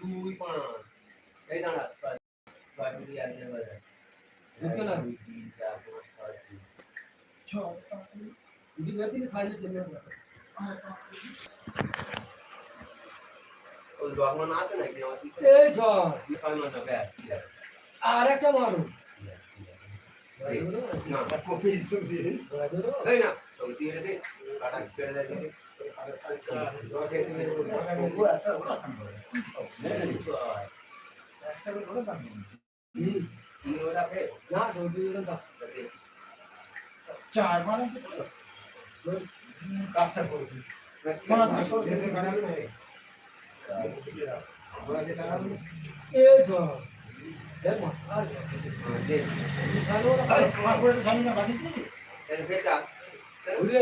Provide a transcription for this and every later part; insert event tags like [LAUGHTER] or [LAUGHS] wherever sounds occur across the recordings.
দুই পাঁচ এই দাঁড়া ছয় ছয় মিলি আর দেওয়া যায় বুঝতে না। দুই তিন চার পাঁচ ছয় তিন দুটি বের থেকে সাইজে চলে যাবে ওই লগ্ন না আছে নাকি আমার পিছনে? এই ছয় দুই ছয় মানে ব্যাস ঠিক আছে আর একটা মারো ঠিক আছে, ঠিক আছে। না ধরো। এই না ওই দিয়ে দে কাটা কেটে দেয় চার মানে কাজটা করেছি পাঁচ বছর না এই ছয় দেখ মা আর হ্যাঁ, দে। সাইলো আরে পাঁচ করে তো স্বামী না বাজি কি এর ফেটা ঘুরে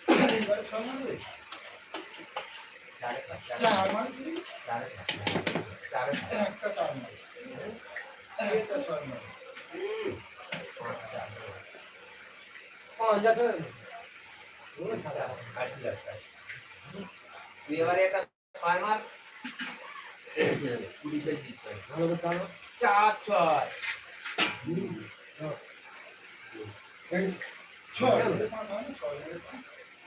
এবারে মানে একটা ছয় মারে পুলিশের টানো চার ছয় ছয়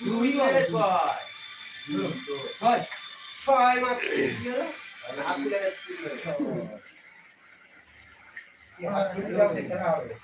দুই মারে ছয় ছয় ছয় মাত্র কি হলো হাত তুলে ছয় দুটা আইলো ওই ছয়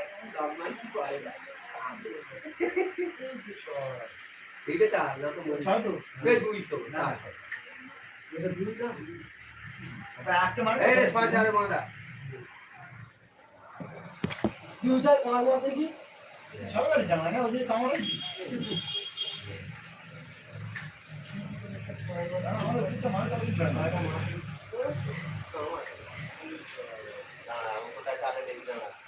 ছয় এই দুই তো না এটা দুই না একটা মানে এই ছয় চারে বাঁধা দুই চার পাঁচ মাসে কি ছয় জানা না ওদের কামড় আমাদের দুটো মানে তো ছয় দাঁড়া কোথায় চালে দেখি দাঁড়া এই ছয় আরে ভাই ভাই বেগুন না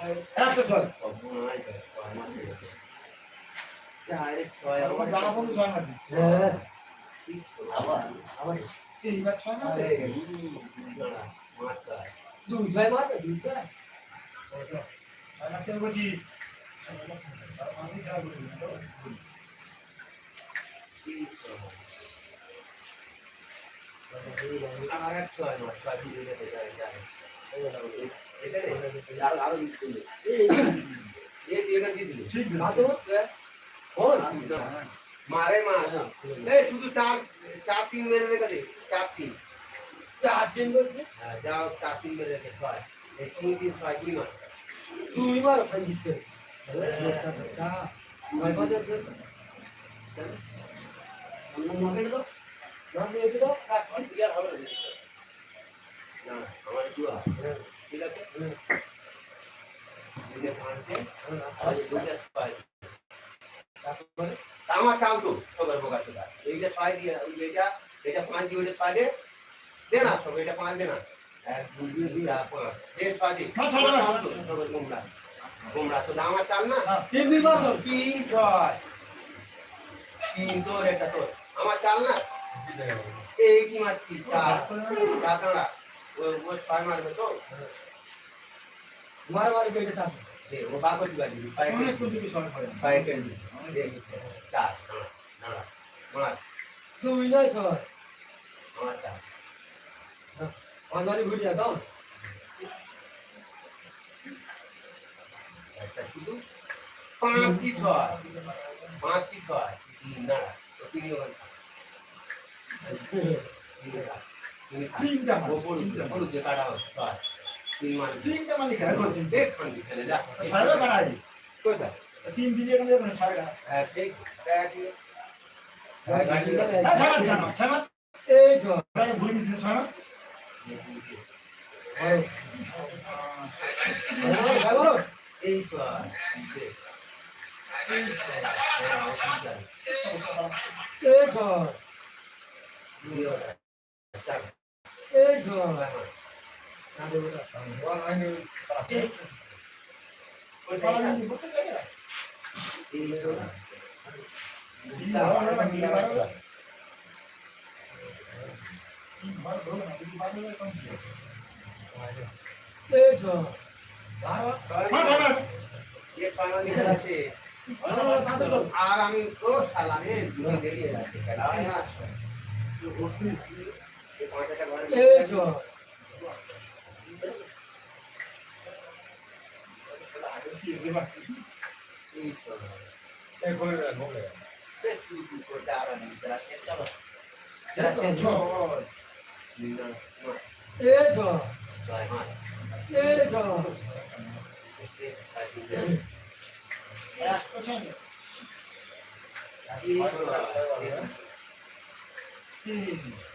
একটা ছয় আমার জানা বন্ধু ছয় মারবি। হ্যাঁ এইবার ছয় মারবে? দুই। ছয় মার দুই ছয়? ছয় মারতে বলছি। ঠিক মাত্র বল মারে মা এই শুধু চার চার তিন মেরে রেখে দে চার তিন চার দিন বলছে হ্যাঁ, যাও চার তিন মেরে রেখে ছয় তিন তিন ছয় দুই মাস দুই বার ফাইন দিচ্ছে আমার দুয়া ঠিক আছে আমার চাল তো সবার চোদা এইটা ছয় দিয়ে এইটা এটা পাঁচ দিয়ে ওইটা ছয় দে দে না সব এটা পাঁচ দে না। এক দুই চার পাঁচ। দে ছয় দে সবার গোমরা। গোমরা তো আমার চাল না? দাও। তিন ছয়। তিন তোর এটা তোর। আমার চাল না? এই কি মারছি চার চার দাঁড়া ও ও ছয় মারবে তো? মারে মারে কেটে থাক ও বাকল দিবা দিবি ছয় অনেক কেটে কোটি বিষয় করে দিবি দে চার দাঁড়া মার। দুই নয় ছয়। আমার চার। বাড়ি ঘুরিয়ে দাও। একটা শুধু। পাঁচ কি ছয়? পাঁচ কি ছয়? তিন দাঁড়া তিন ওখানে [LAUGHS] তিনটা ও বলুন বলুন যে কাটা হবে ছয় তিন মানে তিনটা মালিক হয় করছেন দেখ খান্ডি ছেলে যা ছয় কাটাই কোথায় তিন দিন এখানে যাবেন ছয় কাটা হ্যাঁ সেই হ্যাঁ হ্যাঁ এই ছয় এই ঝোলা লাগে। আর আমি তো সালামে দেরিয়ে যাচ্ছি খেলা খেলায় না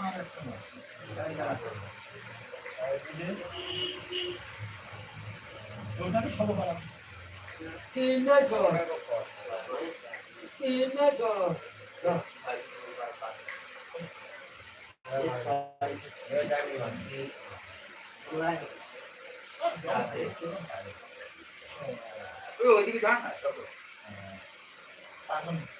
তো ওটি এই পাঁচটা ঘরে এই ছয় এই ছয় এই করে দেন বলে তে শুরু শুরু করে আর আমি যারা শেষ চলো। যারা শেষ চলো নিনা এই ছয় ছয় মাস এই ছয় este así de পছন্দ y তিন আর একটা মাস ওটাকে সব করা তিন নয় ছয় তিন নয় না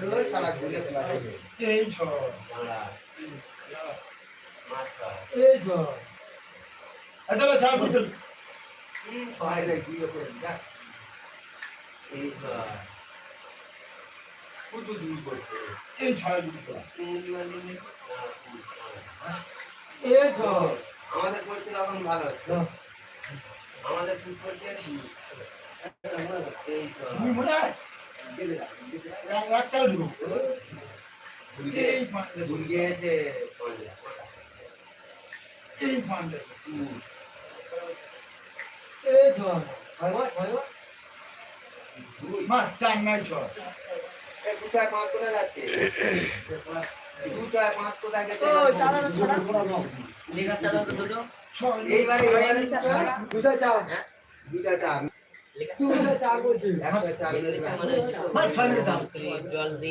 এই ছয় এই করে বলবে আর বলবে গুড়ি বল দেখতে বলছি বলে বললি না বললি না এই ছয় হ্যাঁ এটা পরে দেখে ছয় পড়ে ওই দেখ কেরা তুই কি হুম হুম করছিস কি দেখো। এই ছয় ফুট ওই শালা ঘুরে ফেলা হবে এই ছ বাংলা মাছ ছয় এই ছয় এটা চা ফুট এই ছয় রে ঘুরে পড়ে যা এই ছয় শুধু দূর করছে এই ছয় গুড়ি করা ইংরেজি মানে এই ছয় আমাদের পড়ছে তখন ভালো হচ্ছে। আমাদের ফুট করছে এই হয়? এক চাল এই পাঁচ এই এই ছয় ছয় চার নাই ছয় কোথায় যাচ্ছে দু ছয় পাঁচ কোথায় গেছে এইবারে এইবারে দুটা চার দুটা চার জল দিয়ে